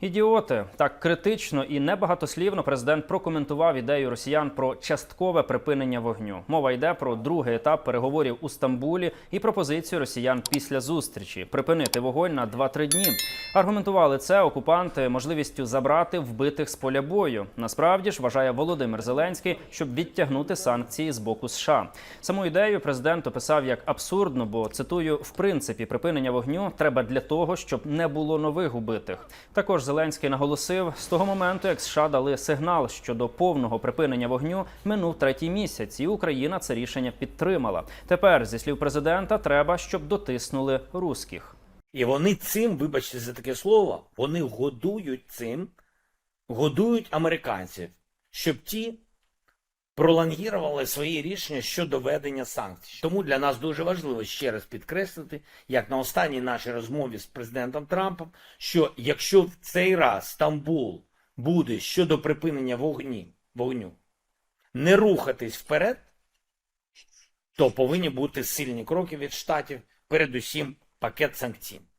Ідіоти так критично і небагатослівно президент прокоментував ідею росіян про часткове припинення вогню. Мова йде про другий етап переговорів у Стамбулі і пропозицію росіян після зустрічі припинити вогонь на 2-3 дні. Аргументували це окупанти можливістю забрати вбитих з поля бою. Насправді ж вважає Володимир Зеленський, щоб відтягнути санкції з боку США. Саму ідею президент описав як абсурдно, бо цитую: в принципі, припинення вогню треба для того, щоб не було нових убитих. Також Зеленський наголосив, з того моменту, як США дали сигнал щодо повного припинення вогню, минув третій місяць, і Україна це рішення підтримала. Тепер, зі слів президента, треба, щоб дотиснули русських. І вони цим, вибачте за таке слово, вони годують цим, годують американців, щоб ті пролонгірували свої рішення щодо введення санкцій. Тому для нас дуже важливо ще раз підкреслити, як на останній нашій розмові з президентом Трампом, що якщо в цей раз Стамбул буде щодо припинення вогні, вогню не рухатись вперед, то повинні бути сильні кроки від штатів, передусім пакет санкцій.